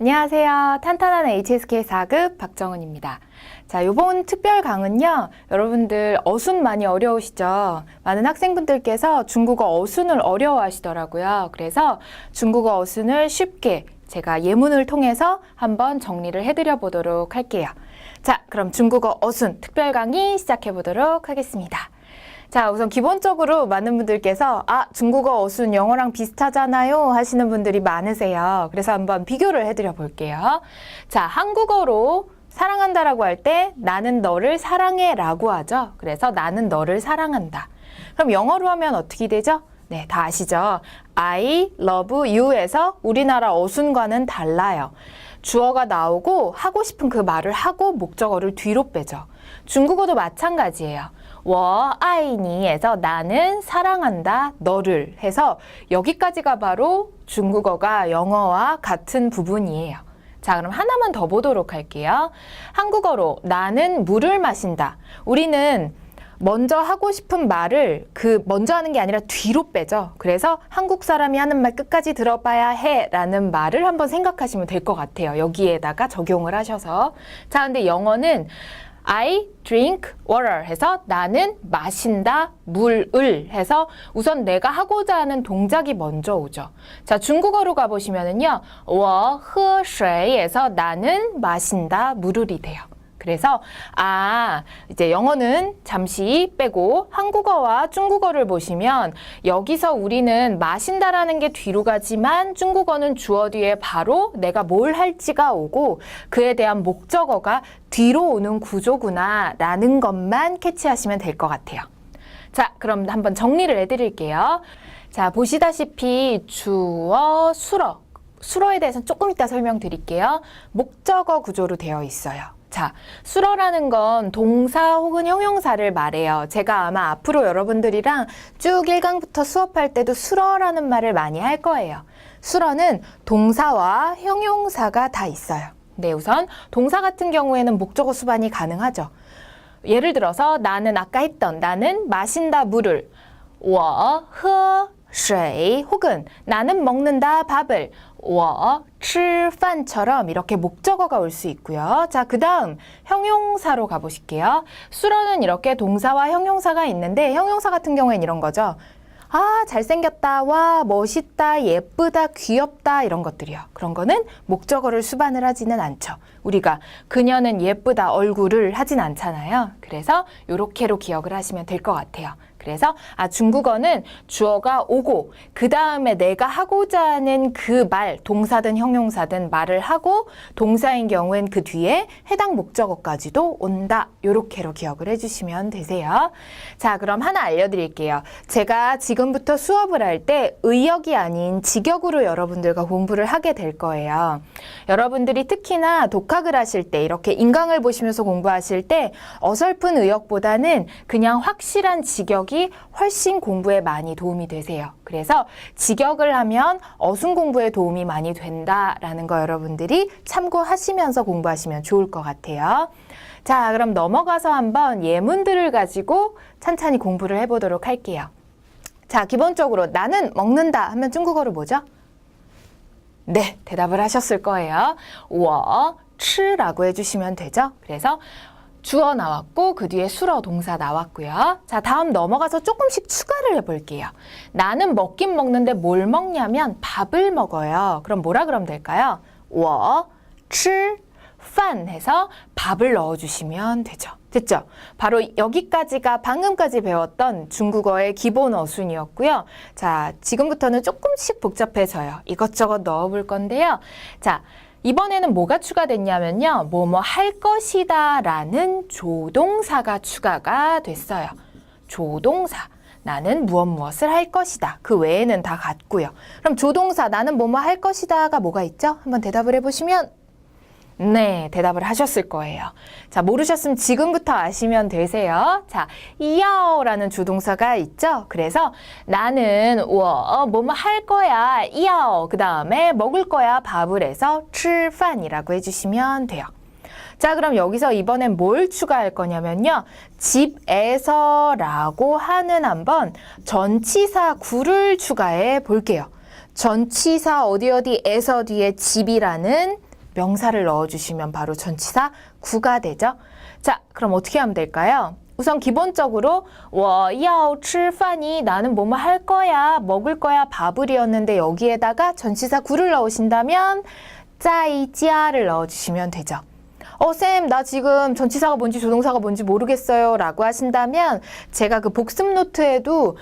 안녕하세요. 탄탄한 HSK 4급 박정은입니다. 자, 요번 특별 강은요, 여러분들 어순 많이 어려우시죠? 많은 학생분들께서 중국어 어순을 어려워하시더라고요. 그래서 중국어 어순을 쉽게 제가 예문을 통해서 한번 정리를 해드려 보도록 할게요. 자, 그럼 중국어 어순 특별 강의 시작해 보도록 하겠습니다. 자, 우선 기본적으로 많은 분들께서 아, 중국어 어순 영어랑 비슷하잖아요 하시는 분들이 많으세요. 그래서 한번 비교를 해드려 볼게요. 자, 한국어로 사랑한다라고 할 때 나는 너를 사랑해라고 하죠. 그래서 나는 너를 사랑한다. 그럼 영어로 하면 어떻게 되죠? 네, 다 아시죠? I love you에서 우리나라 어순과는 달라요. 주어가 나오고 하고 싶은 그 말을 하고 목적어를 뒤로 빼죠. 중국어도 마찬가지예요. 워아이니에서 나는 사랑한다 너를 해서 여기까지가 바로 중국어가 영어와 같은 부분이에요. 자, 그럼 하나만 더 보도록 할게요. 한국어로 나는 물을 마신다. 우리는 먼저 하고 싶은 말을 그 먼저 하는 게 아니라 뒤로 빼죠. 그래서 한국 사람이 하는 말 끝까지 들어봐야 해 라는 말을 한번 생각하시면 될 것 같아요. 여기에다가 적용을 하셔서. 자, 근데 영어는 I drink water 해서 나는 마신다 물을 해서 우선 내가 하고자 하는 동작이 먼저 오죠. 자, 중국어로 가보시면은요. 我喝水에서 나는 마신다 물을이 돼요. 그래서 아 이제 영어는 잠시 빼고 한국어와 중국어를 보시면 여기서 우리는 마신다라는 게 뒤로 가지만 중국어는 주어 뒤에 바로 내가 뭘 할지가 오고 그에 대한 목적어가 뒤로 오는 구조구나라는 것만 캐치하시면 될 것 같아요. 자, 그럼 한번 정리를 해드릴게요. 자, 보시다시피 주어, 수러. 수러에 대해서는 조금 이따 설명드릴게요. 목적어 구조로 되어 있어요. 자, 수러라는 건 동사 혹은 형용사를 말해요. 제가 아마 앞으로 여러분들이랑 쭉 1강부터 수업할 때도 수러라는 말을 많이 할 거예요. 수러는 동사와 형용사가 다 있어요. 네, 우선 동사 같은 경우에는 목적어 수반이 가능하죠. 예를 들어서 나는 아까 했던 나는 마신다 물을 我喝水 혹은 나는 먹는다 밥을 我 吃饭처럼 이렇게 목적어가 올 수 있고요. 자, 그 다음 형용사로 가 보실게요. 수로는 이렇게 동사와 형용사가 있는데 형용사 같은 경우엔 이런 거죠. 아, 잘생겼다, 와, 멋있다, 예쁘다, 귀엽다, 이런 것들이요. 그런 거는 목적어를 수반을 하지는 않죠. 우리가 그녀는 예쁘다, 얼굴을 하진 않잖아요. 그래서 요렇게로 기억을 하시면 될 것 같아요. 그래서 아 중국어는 주어가 오고 그 다음에 내가 하고자 하는 그 말 동사든 형용사든 말을 하고 동사인 경우엔 그 뒤에 해당 목적어까지도 온다 요렇게로 기억을 해주시면 되세요. 자 그럼 하나 알려드릴게요. 제가 지금부터 수업을 할 때 의역이 아닌 직역으로 여러분들과 공부를 하게 될 거예요. 여러분들이 특히나 독학을 하실 때 이렇게 인강을 보시면서 공부하실 때 어설픈 의역보다는 그냥 확실한 직역이 훨씬 공부에 많이 도움이 되세요. 그래서 직역을 하면 어순 공부에 도움이 많이 된다라는 거 여러분들이 참고하시면서 공부하시면 좋을 것 같아요. 자, 그럼 넘어가서 한번 예문들을 가지고 찬찬히 공부를 해보도록 할게요. 자, 기본적으로 나는 먹는다 하면 중국어로 뭐죠? 네, 대답을 하셨을 거예요. 我吃라고 해주시면 되죠. 그래서 주어 나왔고 그 뒤에 수러 동사 나왔고요. 자, 다음 넘어가서 조금씩 추가를 해볼게요. 나는 먹긴 먹는데 뭘 먹냐면 밥을 먹어요. 그럼 뭐라 그러면 될까요? 我吃饭 해서 밥을 넣어주시면 되죠. 됐죠? 바로 여기까지가 방금까지 배웠던 중국어의 기본 어순이었고요. 자, 지금부터는 조금씩 복잡해져요. 이것저것 넣어볼 건데요. 자, 이번에는 뭐가 추가됐냐면요. 뭐 뭐 할 것이다 라는 조동사가 추가가 됐어요. 조동사. 나는 무엇 무엇을 할 것이다. 그 외에는 다 같고요. 그럼 조동사 나는 뭐뭐 할 것이다가 뭐가 있죠? 한번 대답을 해보시면 네, 대답을 하셨을 거예요. 자, 모르셨으면 지금부터 아시면 되세요. 자, 이야오라는 주동사가 있죠? 그래서 나는 워, 어, 뭐뭐 할 거야, 이야오. 그 다음에 먹을 거야, 밥을 해서 吃饭이라고 해주시면 돼요. 자, 그럼 여기서 이번엔 뭘 추가할 거냐면요. 집에서라고 하는 한번 전치사 구를 추가해 볼게요. 전치사 어디 어디에서 뒤에 집이라는 명사를 넣어주시면 바로 전치사 구가 되죠. 자, 그럼 어떻게 하면 될까요? 우선 기본적으로 我要吃饭이 나는 뭐뭐 할 거야, 먹을 거야, 밥을이었는데 여기에다가 전치사 구를 넣으신다면 在家를 넣어주시면 되죠. 어, 쌤, 나 지금 전치사가 뭔지 조동사가 뭔지 모르겠어요. 라고 하신다면 제가 그 복습 노트에도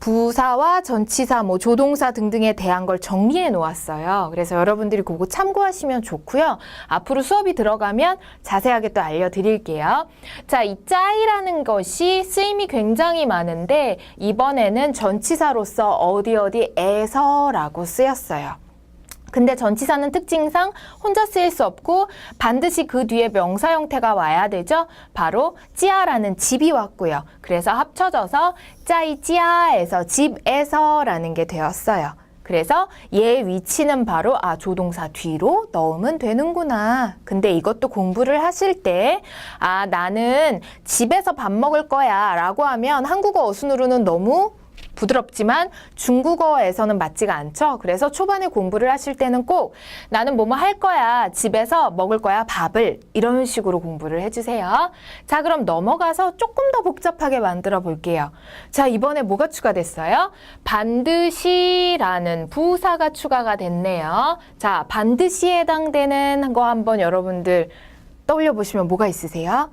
부사와 전치사, 뭐 조동사 등등에 대한 걸 정리해 놓았어요. 그래서 여러분들이 그거 참고하시면 좋고요. 앞으로 수업이 들어가면 자세하게 또 알려드릴게요. 자, 이 짜이라는 것이 쓰임이 굉장히 많은데 이번에는 전치사로서 어디 어디에서라고 쓰였어요. 근데 전치사는 특징상 혼자 쓰일 수 없고 반드시 그 뒤에 명사 형태가 와야 되죠. 바로 찌아라는 집이 왔고요. 그래서 합쳐져서 짜이 찌아에서 집에서라는 게 되었어요. 그래서 얘 위치는 바로 아 조동사 뒤로 넣으면 되는구나. 근데 이것도 공부를 하실 때 아 나는 집에서 밥 먹을 거야라고 하면 한국어 어순으로는 너무 부드럽지만 중국어에서는 맞지가 않죠. 그래서 초반에 공부를 하실 때는 꼭 나는 뭐뭐 할 거야. 집에서 먹을 거야. 밥을. 이런 식으로 공부를 해주세요. 자, 그럼 넘어가서 조금 더 복잡하게 만들어 볼게요. 자, 이번에 뭐가 추가됐어요? 반드시라는 부사가 추가가 됐네요. 자, 반드시에 해당되는 거 한번 여러분들 떠올려 보시면 뭐가 있으세요?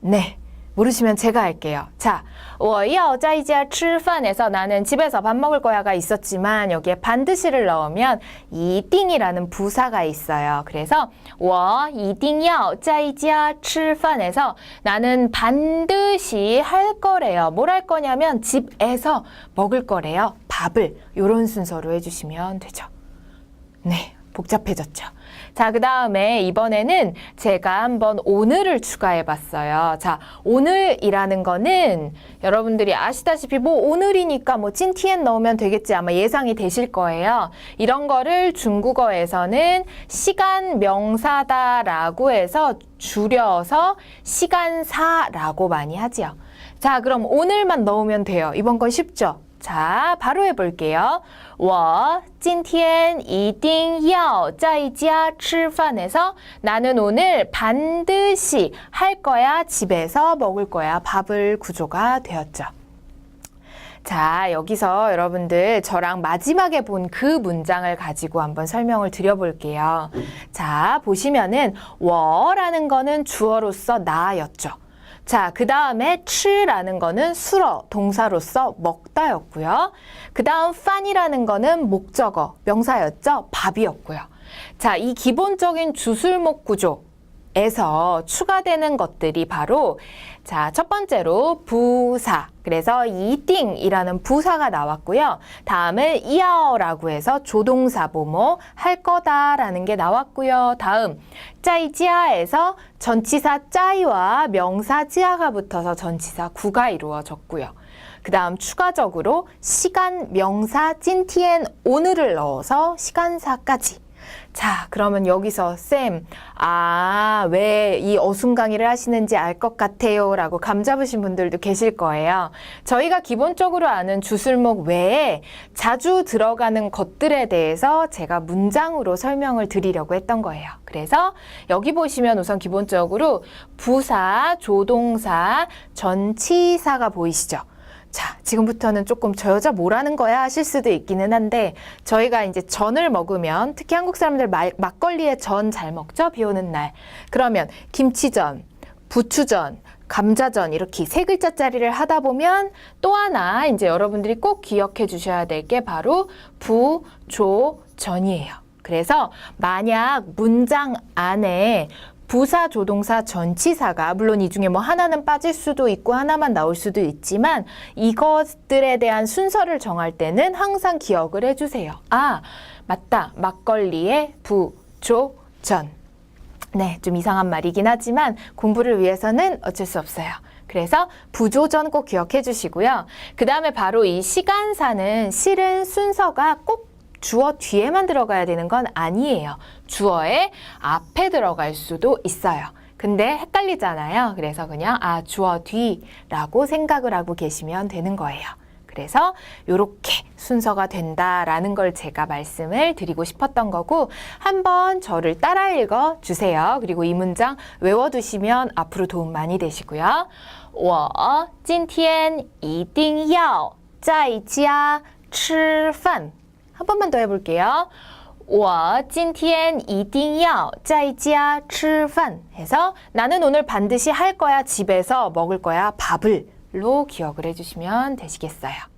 네. 모르시면 제가 할게요. 자, 我要在家吃饭에서 나는 집에서 밥 먹을 거야가 있었지만 여기에 반드시를 넣으면 一定이라는 부사가 있어요. 그래서 我一定要在家吃饭에서 나는 반드시 할 거래요. 뭘 할 거냐면 집에서 먹을 거래요. 밥을 이런 순서로 해주시면 되죠. 네, 복잡해졌죠. 자, 그 다음에 이번에는 제가 한번 오늘을 추가해 봤어요. 자, 오늘이라는 거는 여러분들이 아시다시피 뭐 오늘이니까 뭐 찐티엔 넣으면 되겠지 아마 예상이 되실 거예요. 이런 거를 중국어에서는 시간 명사다라고 해서 줄여서 시간사라고 많이 하지요. 자, 그럼 오늘만 넣으면 돼요. 이번 건 쉽죠? 자, 바로 해볼게요. 我今天一定要在家吃饭에서 나는 오늘 반드시 할 거야, 집에서 먹을 거야, 밥을 구조가 되었죠. 자, 여기서 여러분들 저랑 마지막에 본 그 문장을 가지고 한번 설명을 드려볼게요. 자, 보시면은, 워라는 거는 주어로서 나였죠. 자, 그 다음에 치라는 거는 술어, 동사로서 먹다였고요. 그 다음 판이라는 거는 목적어, 명사였죠. 밥이었고요. 자, 이 기본적인 주술목 구조, 에서 추가되는 것들이 바로 자, 첫 번째로 부사. 그래서 이띵이라는 부사가 나왔고요. 다음은 이어라고 해서 조동사 뭐뭐 할 거다라는 게 나왔고요. 다음 짜이지아에서 전치사 짜이와 명사 지아가 붙어서 전치사 구가 이루어졌고요. 그 다음 추가적으로 시간 명사 찐티엔 오늘을 넣어서 시간사까지 자, 그러면 여기서 쌤, 아, 왜 이 어순 강의를 하시는지 알 것 같아요. 라고 감 잡으신 분들도 계실 거예요. 저희가 기본적으로 아는 주술목 외에 자주 들어가는 것들에 대해서 제가 문장으로 설명을 드리려고 했던 거예요. 그래서 여기 보시면 우선 기본적으로 부사, 조동사, 전치사가 보이시죠? 자, 지금부터는 조금 저 여자 뭐라는 거야 하실 수도 있기는 한데 저희가 이제 전을 먹으면 특히 한국 사람들 말, 막걸리에 전 잘 먹죠? 비 오는 날. 그러면 김치전, 부추전, 감자전 이렇게 세 글자짜리를 하다 보면 또 하나 이제 여러분들이 꼭 기억해 주셔야 될 게 바로 부 조 전이에요. 그래서 만약 문장 안에 부사, 조동사, 전치사가 물론 이 중에 뭐 하나는 빠질 수도 있고 하나만 나올 수도 있지만 이것들에 대한 순서를 정할 때는 항상 기억을 해주세요. 아, 맞다. 막걸리의 부, 조, 전. 네, 좀 이상한 말이긴 하지만 공부를 위해서는 어쩔 수 없어요. 그래서 부조전 꼭 기억해 주시고요. 그 다음에 바로 이 시간사는 실은 순서가 꼭 주어 뒤에만 들어가야 되는 건 아니에요. 주어의 앞에 들어갈 수도 있어요. 근데 헷갈리잖아요. 그래서 그냥 아, 주어 뒤라고 생각을 하고 계시면 되는 거예요. 그래서 이렇게 순서가 된다라는 걸 제가 말씀을 드리고 싶었던 거고 한번 저를 따라 읽어 주세요. 그리고 이 문장 외워두시면 앞으로 도움 많이 되시고요. 我今天一定要在家吃饭. 한 번만 더 해볼게요. 我今天一定要在家吃饭 해서 나는 오늘 반드시 할 거야 집에서 먹을 거야 밥을로 기억을 해주시면 되시겠어요.